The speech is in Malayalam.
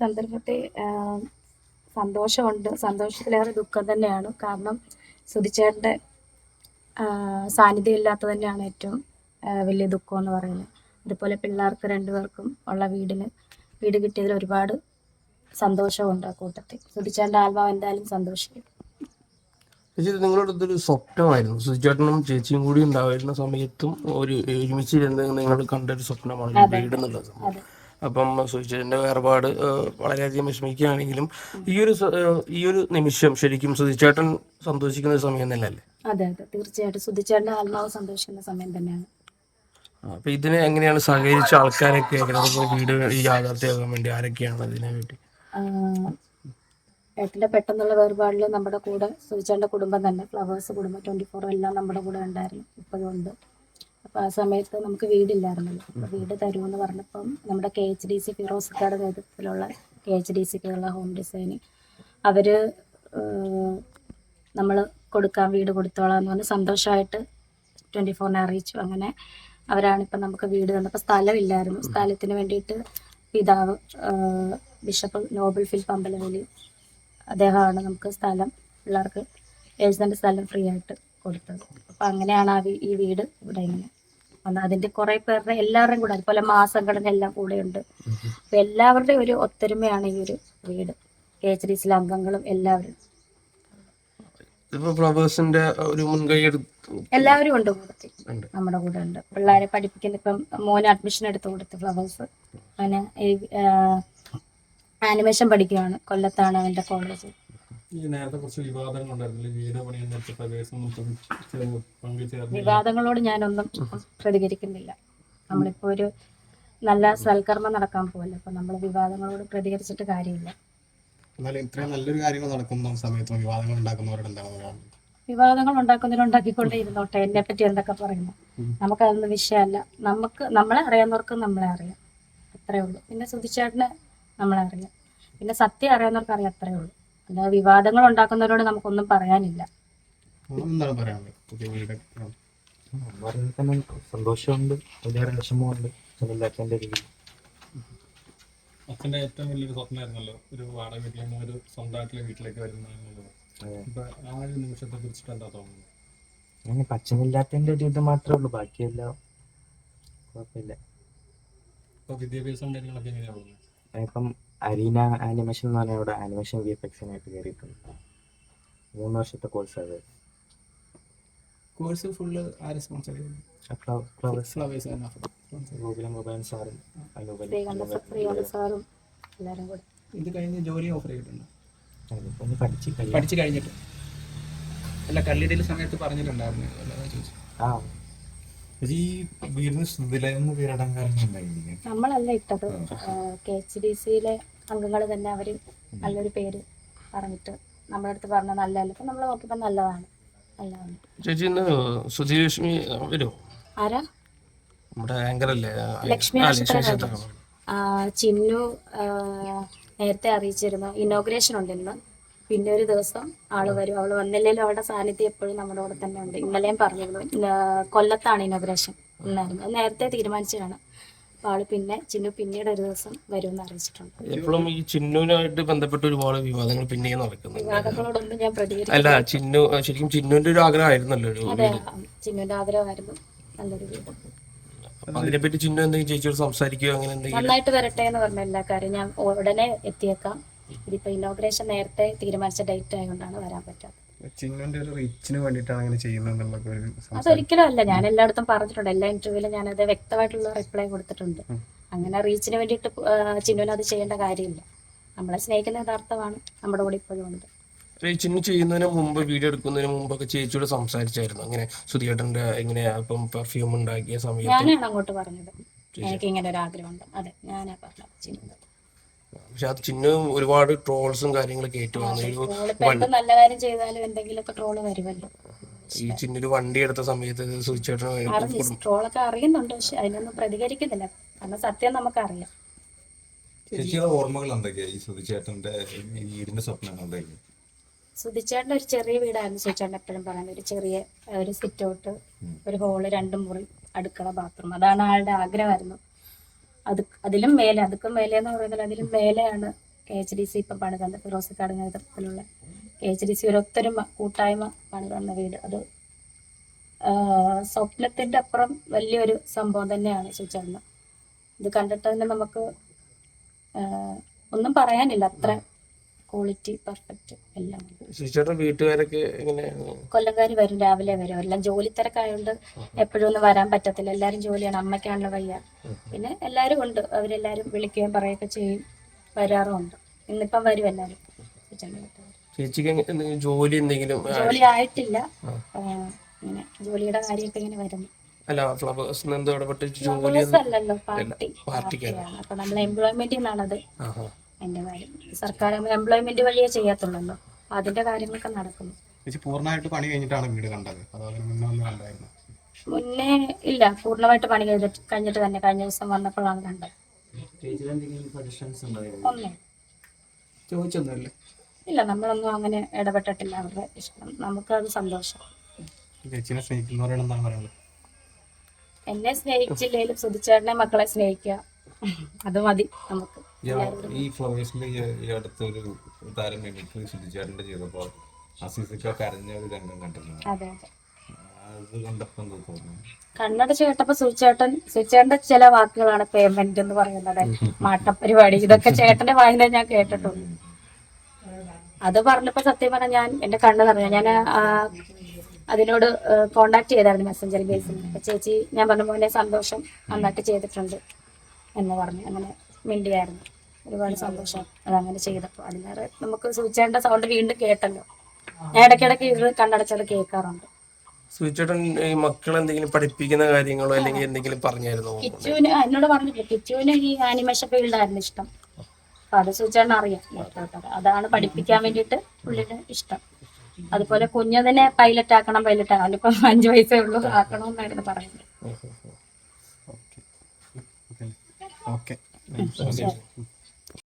സന്ദർഭത്തെ സന്തോഷമുണ്ട്. സന്തോഷത്തിലേറെ ദുഃഖം തന്നെയാണ്. കാരണം സുധിച്ചേട്ടന്റെ സാന്നിധ്യം തന്നെയാണ് ഏറ്റവും വലിയ ദുഃഖം എന്ന് പറയുന്നത്. അതുപോലെ പിള്ളേർക്ക് രണ്ടുപേർക്കും ഉള്ള വീടിന് വീട് കിട്ടിയതിൽ ഒരുപാട് സന്തോഷമുണ്ട് ആ കൂട്ടത്തിൽ. സുധിച്ചേട്ടന്റെ ആത്മാവ് എന്തായാലും സന്തോഷിക്കും. ചേച്ചി നിങ്ങളുടെ സ്വപ്നമായിരുന്നു. സുചേട്ടനും ചേച്ചിയും കൂടി ഉണ്ടായിരുന്ന സമയത്തും ഒരു ഒരുമിച്ച് നിങ്ങൾ നിങ്ങൾ കണ്ടൊരു സ്വപ്നമാണ് വീട് എന്നുള്ളത് അപ്പം സുചേട്ടന്റെ വേർപാട് വളരെയധികം വിഷമിക്കുകയാണെങ്കിലും ഈ ഒരു ഈ ഒരു നിമിഷം ശരിക്കും സുധിച്ചേട്ടൻ സന്തോഷിക്കുന്ന ഒരു സമയം തന്നെയല്ലേ? അതെ അതെ. തീർച്ചയായിട്ടും. സുധിച്ചേട്ടന്റെ ആത്മാവ് സന്തോഷിക്കുന്ന സമയം തന്നെയാണ്. അപ്പൊ ഇതിനെ എങ്ങനെയാണ് സഹകരിച്ച ആൾക്കാരൊക്കെ വീട് ഈ യാഥാർത്ഥ്യമാകാൻ വേണ്ടി ആരൊക്കെയാണ് അതിനെ വേണ്ടി ഏട്ടന്റെ പെട്ടെന്നുള്ള വേർപാടിൽ നമ്മുടെ കൂടെ സുധിച്ചേട്ടന്റെ കുടുംബം തന്നെ. ഫ്ലവേഴ്സ് കുടുംബം ട്വന്റി ഫോറും എല്ലാം നമ്മുടെ കൂടെ ഉണ്ടായിരുന്നു. ഇപ്പോഴും ഉണ്ട്. അപ്പോൾ ആ സമയത്ത് നമുക്ക് വീടില്ലായിരുന്നല്ലോ. അപ്പോൾ വീട് തരുമെന്ന് പറഞ്ഞപ്പം നമ്മുടെ കെ എച്ച് ഡി സി ഫിറോസ്ക്കാട് നേതൃത്വത്തിലുള്ള K H D C Kerala home design അവർ നമ്മൾ കൊടുക്കാൻ വീട് കൊടുത്തോളാം എന്ന് പറഞ്ഞ് സന്തോഷമായിട്ട് ട്വന്റി ഫോറിനെ അറിയിച്ചു. അങ്ങനെ അവരാണിപ്പോൾ നമുക്ക് വീട് തന്നപ്പോൾ സ്ഥലമില്ലായിരുന്നു. സ്ഥലത്തിന് വേണ്ടിയിട്ട് പിതാവ് ബിഷപ്പ് നോബൽ ഫിൽ പമ്പലവേലി അദ്ദേഹമാണ് നമുക്ക് സ്ഥലം പിള്ളേർക്ക് ഏഴ് സ്ഥലം ഫ്രീ ആയിട്ട് കൊടുത്തത്. അപ്പം അങ്ങനെയാണ് ആ ഈ വീട് ഇവിടെ ഇങ്ങനെ വന്നത് അതിന്റെ കുറെ പേരുടെ എല്ലാവരുടെയും കൂടെ അതുപോലെ മാസംഘടന എല്ലാം കൂടെയുണ്ട്. അപ്പൊ എല്ലാവരുടെയും ഒരു ഒത്തൊരുമയാണ് ഈ ഒരു വീട്. കെ എച്ച് ഡി സിയിലെ അംഗങ്ങളും എല്ലാവരും. ഫ്ലവേഴ്സിന്റെ ഒരു മുൻകൈ എല്ലാവരും ഉണ്ട് കൂടത്തിൽ. നമ്മുടെ കൂടെ ഉണ്ട്. പിള്ളേരെ പഠിപ്പിക്കുന്ന ഇപ്പം മോന് അഡ്മിഷൻ എടുത്ത് കൊടുത്ത് ഫ്ലവേഴ്സ്. അവന് ആനിമേഷൻ പഠിക്കുകയാണ് കൊല്ലത്താണ് അവന്റെ കോളേജ് ഈ നേരത്തെ കുറച്ച് വിവാദങ്ങൾ ഉണ്ടായിരുന്നില്ലേ? വീട് പണിയാൻ പ്രവേശനം പങ്കുചേർന്ന് വിവാദങ്ങളോട് ഞാനൊന്നും പ്രതികരിക്കുന്നില്ല. നമ്മളിപ്പോ ഒരു നല്ല സൽക്കർമ്മം നടക്കാൻ പോകല്ലോ അപ്പൊ നമ്മൾ വിവാദങ്ങളോട് പ്രതികരിച്ചിട്ട് കാര്യമില്ല. എന്നാലും ഇത്രയും നല്ലൊരു കാര്യങ്ങൾ നടക്കുന്ന സമയത്ത് വിവാദങ്ങൾ ഉണ്ടാക്കുന്നവരോട് എന്താണ് പറയാനുള്ളത്? വിവാദങ്ങൾ ഉണ്ടാക്കുന്നതിനുണ്ടാക്കിക്കൊണ്ടേ ഇരുന്നോട്ടെ എന്നെ പറ്റി എന്തൊക്കെ പറയുന്നു? നമുക്കതൊന്നും വിഷയമല്ല. നമുക്ക് നമ്മളെ അറിയാവുന്നവർക്ക് നമ്മളെ അറിയാം. അത്രേ ഉള്ളൂ. പിന്നെ സുധിച്ചേട്ടന് നമ്മളെ അറിയാം. പിന്നെ സത്യം അറിയാവുന്നവർക്ക് അറിയാം അത്രേ ഉള്ളൂ. അല്ലാതെ വിവാദങ്ങൾ ഉണ്ടാക്കുന്നവരോട് നമുക്കൊന്നും പറയാനില്ല. നിങ്ങൾ എന്താണ് പറയാനുള്ളത്? പുതിയ വീട്. വളരെ തന്നെ സന്തോഷമുണ്ട്. വലിയ വിഷമമുണ്ട് സുനിലാച്ചന്റെ രീതി. അച്ഛന്റെ ഏറ്റവും വലിയൊരു സ്വപ്നമായിരുന്നല്ലോ ഒരു വാടക വീട്ടിൽ നിന്ന് ഒരു സ്വന്തമായിട്ടുള്ള വീട്ടിലേക്ക് വരുന്ന ആ ഒരു നിമിഷത്തെ കുറിച്ചിട്ട് എന്താ തോന്നുന്നത്? അങ്ങനെ പച്ചനില്ലാത്തതിന്റെ ഒരു ഇത് മാത്രമേ ഉള്ളൂ. ബാക്കിയെല്ലാം കുഴപ്പമില്ല. ഇപ്പൊ വിദ്യാഭ്യാസം കാര്യങ്ങളൊക്കെ ഇപ്പം അരീന ആനിമേഷൻ എന്ന് പറഞ്ഞാൽ ഇവിടെ ആനിമേഷൻ വി എഫ് എക്സിനായിട്ട് കയറിയിട്ടുണ്ട് മൂന്ന് വർഷത്തെ കോഴ്സ് അത് കോഴ്സ് ഫുള്ള് ആരെ സ്പോൺസർ ഫ്ലവേഴ്സ്. ഫ്ലവേഴ്സ് തന്നെ sponsor. ഗോകുലം ഗോപാലൻ സാറും അനുപൻ ശ്രീകണ്ഠ ശ്രീകണ്ഠ സാറും എല്ലാവരും കൂടെ. ഇത് കഴിഞ്ഞ് ജോലി ഓഫർ ചെയ്തിട്ടുണ്ട്? ഒന്ന് പഠിച്ച് കഴിഞ്ഞിട്ട്. അല്ല കല്ലിടൽ സമയത്ത് പറഞ്ഞിട്ടുണ്ടായിരുന്നു. ചോദിച്ചു. ആ ഈ വീടിന് പേരിടാൻ കാരണം നമ്മളല്ല ഇട്ടത്. കെ എച്ച് ഡി സിയിലെ അംഗങ്ങൾ തന്നെ അവർ നല്ലൊരു പേര് പറഞ്ഞിട്ട് നമ്മുടെ അടുത്ത് പറഞ്ഞ നല്ലതല്ല. അപ്പം നമ്മൾ നോക്കിയപ്പോൾ നല്ലതാണ്. നല്ലതാണ്. ചേച്ചി ഇന്ന് സുധീലക്ഷ്മി വരുമോ ആരാ? നമ്മുടെ ആങ്കർ അല്ലേ ലക്ഷ്മി ചിന്നു നേരത്തെ അറിയിച്ചിരുന്നു. ഇനോഗ്രേഷൻ ഉണ്ട് ഇന്ന്. പിന്നെ ഒരു ദിവസം ആൾ വരും. അവൾ വന്നില്ലെങ്കിലും അവളുടെ സാന്നിധ്യം എപ്പോഴും നമ്മുടെ കൂടെ തന്നെ ഉണ്ട്. ഇന്നലെയും പറഞ്ഞിരുന്നു. കൊല്ലത്താണ് ഇനോഗ്രേഷൻ ഇന്നായിരുന്നു അത് നേരത്തെ തീരുമാനിച്ചതാണ്. അപ്പൊ ആൾ പിന്നെ ചിന്നു പിന്നീട് ഒരു ദിവസം വരുമെന്ന് അറിയിച്ചിട്ടുണ്ട്. എപ്പോഴും ഈ ചിന്നുവിനായിട്ട് ബന്ധപ്പെട്ട് ഒരുപാട് വിവാദങ്ങൾ പിന്നെയും നടക്കുന്നുണ്ട്. വിവാദങ്ങളോടൊന്നും ഞാൻ പ്രതികരിക്കും അല്ല ചിന്നു ശരിക്കും ചിന്നുവിന്റെ ഒരു ആഗ്രഹമായിരുന്നല്ലോ അതെ ചിന്നുവിന്റെ ആഗ്രഹമായിരുന്നു. നല്ലൊരു വീട്. അതിനെപ്പറ്റി ചിന്നു എന്തെങ്കിലും ചേച്ചിയോട് സംസാരിക്കുകയോ അങ്ങനെ എന്തെങ്കിലും? നന്നായിട്ട് വരട്ടെ എന്ന് പറഞ്ഞ എല്ലാ കാര്യം ഞാൻ ഉടനെ എത്തിയേക്കാം. ഇതിപ്പോ ഇനോഗ്രേഷൻ നേരത്തെ തീരുമാനിച്ച ഡേറ്റ് ആയതുകൊണ്ടാണ് വരാൻ പറ്റാത്തത്. ചിന്നുവിന്റെ ഒരു റീച്ചിന് വേണ്ടിയിട്ടാണ് അങ്ങനെ ചെയ്യുന്നത് അതൊരിക്കലും അല്ല. ഞാൻ എല്ലായിടത്തും പറഞ്ഞിട്ടുണ്ട്. എല്ലാ ഇന്റർവ്യൂവിലും ഞാനത് വ്യക്തമായിട്ടുള്ള റിപ്ലൈ കൊടുത്തിട്ടുണ്ട്. അങ്ങനെ റീച്ചിന് വേണ്ടിട്ട് ചിന്നുവിന് അത് ചെയ്യേണ്ട കാര്യമില്ല. നമ്മളെ സ്നേഹിക്കുന്ന യഥാർത്ഥമാണ്. നമ്മുടെ കൂടെ ഇപ്പോഴും ഉണ്ട്. ചിന്നു ചെയ്യുന്നതിന് മുമ്പ് വീഡിയോ എടുക്കുന്നതിന് മുമ്പൊക്കെ ചേച്ചിയോട് സംസാരിച്ചായിരുന്നു. അങ്ങനെ സുധിയേട്ടന്റെ ഇങ്ങനെ ഇപ്പം പെർഫ്യൂം ഉണ്ടാക്കിയ സമയത്ത്? ഞാനാണ് അങ്ങോട്ട് പറഞ്ഞത്. എനിക്ക് ഇങ്ങനെ ഒരു ആഗ്രഹം ഉണ്ട് അതെ ഞാനാ പറഞ്ഞത്. ചിന്നു പക്ഷെ അത് ചിഹ്നവും ഒരുപാട് ട്രോൾസും കാര്യങ്ങളൊക്കെ ഏറ്റുവാങ്ങി ഒരു ട്രോളിപ്പോ എന്ത് നല്ല കാര്യം ചെയ്താലും എന്തെങ്കിലുമൊക്കെ ട്രോൾ വരുമല്ലോ. ഈ ചിന്നൊരു വണ്ടി എടുത്ത സമയത്ത് ട്രോളൊക്കെ അറിയുന്നുണ്ട് പക്ഷെ അതിനൊന്നും പ്രതികരിക്കുന്നില്ല. കാരണം സത്യം നമുക്കറിയാം. ചേച്ചിയുടെ ഓർമ്മകൾ എന്തൊക്കെയാ ഈ സുധിച്ചേട്ടന്റെ ഈ വീടിന്റെ സ്വപ്നങ്ങൾ എന്തൊക്കെയാ? സുധിച്ചേട്ടന്റെ ഒരു ചെറിയ വീടായിരുന്നു സുധിച്ചേട്ടൻ എപ്പോഴും പറയുന്നത്. ഒരു ചെറിയ ഒരു സിറ്റ് ഔട്ട് ഒരു ഹോൾ രണ്ടും മുറി അടുക്കള ബാത്റൂം. അതാണ് ആളുടെ ആഗ്രഹമായിരുന്നു. അത് അതിലും മേലെ അതുക്കും മേലെ എന്ന് പറയുന്നത് അതിലും മേലെയാണ് കെ എച്ച് ഡി സി ഇപ്പം പണിതന്ന ഫിറോസിക്കാട് നേതൃത്വത്തിലുള്ള കെ എച്ച് ഡി സി ഒരു ഒത്തൊരുമ കൂട്ടായ്മ പണിതന്ന വീട്. അത് സ്വപ്നത്തിന്റെ അപ്പുറം വലിയൊരു സംഭവം തന്നെയാണ് സുചേട്ടന് ഇത് കണ്ടിട്ട് തന്നെ നമുക്ക് ഒന്നും പറയാനില്ല അത്ര. ക്വാളിറ്റി പെർഫെക്റ്റ് എല്ലാം. ചേച്ചിയുടെ വീട്ടുകാരൊക്കെ കൊല്ലംകാർ വരും രാവിലെ വരും. എല്ലാം ജോലി തിരക്കായതുകൊണ്ട് എപ്പോഴും ഒന്നും വരാൻ പറ്റത്തില്ല. എല്ലാവരും ജോലിയാണ്. അമ്മയ്ക്കാണല്ലോ വയ്യ. പിന്നെ എല്ലാവരും ഉണ്ട്. അവരെല്ലാവരും വിളിക്കുകയും പറയുകയൊക്കെ ചെയ്യും. വരാറുമുണ്ട്. ഇന്നിപ്പം വരും എല്ലാവരും. ചേച്ചിക്ക് ജോലി എന്തെങ്കിലും ജോലി ആയിട്ടില്ല. ഇങ്ങനെ ജോലിയുടെ കാര്യമൊക്കെ ഇങ്ങനെ വരുന്നു. അല്ല ഫ്ലവേഴ്സ് എന്തോ ഇടപെട്ട് ജോലി അല്ലല്ലോ പാർട്ടി. പാർട്ടിക്കാണ്. പാർട്ടിയാണ്. അപ്പൊ നമ്മൾ എംപ്ലോയ്മെന്റിൽ നിന്നാണത് അതിന്റെ കാര്യം സർക്കാർ എംപ്ലോയ്മെന്റ് വഴിയേ ചെയ്യത്തുള്ളല്ലോ. അതിന്റെ കാര്യങ്ങളൊക്കെ നടക്കുന്നു. ചേച്ചി പൂർണമായിട്ട് പണി കഴിഞ്ഞിട്ടാണ് വീട് കണ്ടത്? അതോ അതിന് മുന്നേ ഒന്ന് കണ്ടായിരുന്നു? മുന്നേ ഇല്ല പൂർണമായിട്ട് പണി കഴിഞ്ഞിട്ട് കഴിഞ്ഞിട്ട് തന്നെ കഴിഞ്ഞ ദിവസം വന്നപ്പോഴാണ് കണ്ടത്. ഒന്നും. ചോദിച്ചൊന്നുമില്ല. ഇല്ല നമ്മളൊന്നും അങ്ങനെ ഇടപെട്ടിട്ടില്ല. അവരുടെ ഇഷ്ടം. നമുക്കത് സന്തോഷം. ചേച്ചിനെ സ്നേഹിക്കുന്നവരോട് പറയുന്നത് എന്നെ സ്നേഹിച്ചില്ലേലും സുധിച്ചേട്ടനെ മക്കളെ സ്നേഹിക്കുക. അത് മതി നമുക്ക്. ഈ ഫ്ലവേഴ്സിന്റെ ഈ അടുത്തൊരു താരം മിമിക്രി ശുദ്ധിച്ചേട്ടന്റെ ചെയ്തപ്പോൾ അസീസിക്ക കരഞ്ഞ ഒരു രംഗം കണ്ടിരുന്നു. അതെ അതെ. അത് കണ്ടപ്പോ എന്താ തോന്നുന്നു? കണ്ണട ചേട്ടപ്പോ സുചേട്ടൻ സുചേട്ടന്റെ ചില വാക്കുകളാണ് പേയ്മെന്റ് എന്ന് പറയുന്നത്. മാട്ടപ്പരിപാടി ഇതൊക്കെ ചേട്ടന്റെ വായന ഞാൻ കേട്ടിട്ടുണ്ട്. അത് പറഞ്ഞപ്പോ സത്യം പറഞ്ഞ ഞാൻ എന്റെ കണ്ണ് നിറഞ്ഞു. ഞാൻ അതിനോട് കോണ്ടാക്ട് ചെയ്തായിരുന്നു മെസ്സഞ്ചർ ബേസിൽ അപ്പൊ ചേച്ചി ഞാൻ പറഞ്ഞ പോലെ സന്തോഷം നന്നായിട്ട് ചെയ്തിട്ടുണ്ട് എന്ന് പറഞ്ഞു. അങ്ങനെ മിണ്ടിയായിരുന്നു. ഒരുപാട് സന്തോഷം. അതങ്ങനെ ചെയ്തപ്പോൾ അതിലേറെ നമുക്ക് സുചേട്ടന്റെ സൗണ്ട് വീണ്ടും കേട്ടല്ലോ. ഞാൻ ഇടയ്ക്കിടയ്ക്ക് ഇത് കണ്ണടച്ചത് കേൾക്കാറുണ്ട്. ഈ മക്കളെ എന്തെങ്കിലും പഠിപ്പിക്കുന്ന കാര്യങ്ങളോ അല്ലെങ്കിൽ എന്തെങ്കിലും പറഞ്ഞായിരുന്നോ? കിച്ചുവിന് എന്നോട് പറഞ്ഞില്ല കിച്ചുവിന് ഈ ആനിമേഷൻ ഫീൽഡായിരുന്നു ഇഷ്ടം. അപ്പൊ അത് സൂചന അറിയാം അതാണ് പഠിപ്പിക്കാൻ വേണ്ടിട്ട് പുള്ളിയുടെ ഇഷ്ടം. അതുപോലെ കുഞ്ഞതിനെ പൈലറ്റ് ആക്കണം പൈലറ്റ് ആക്കണം ഇപ്പൊ അഞ്ചു വയസ്സേ ഉള്ളൂ ആക്കണമെന്നായിരുന്നു പറയുന്നത്. ഓക്കെ.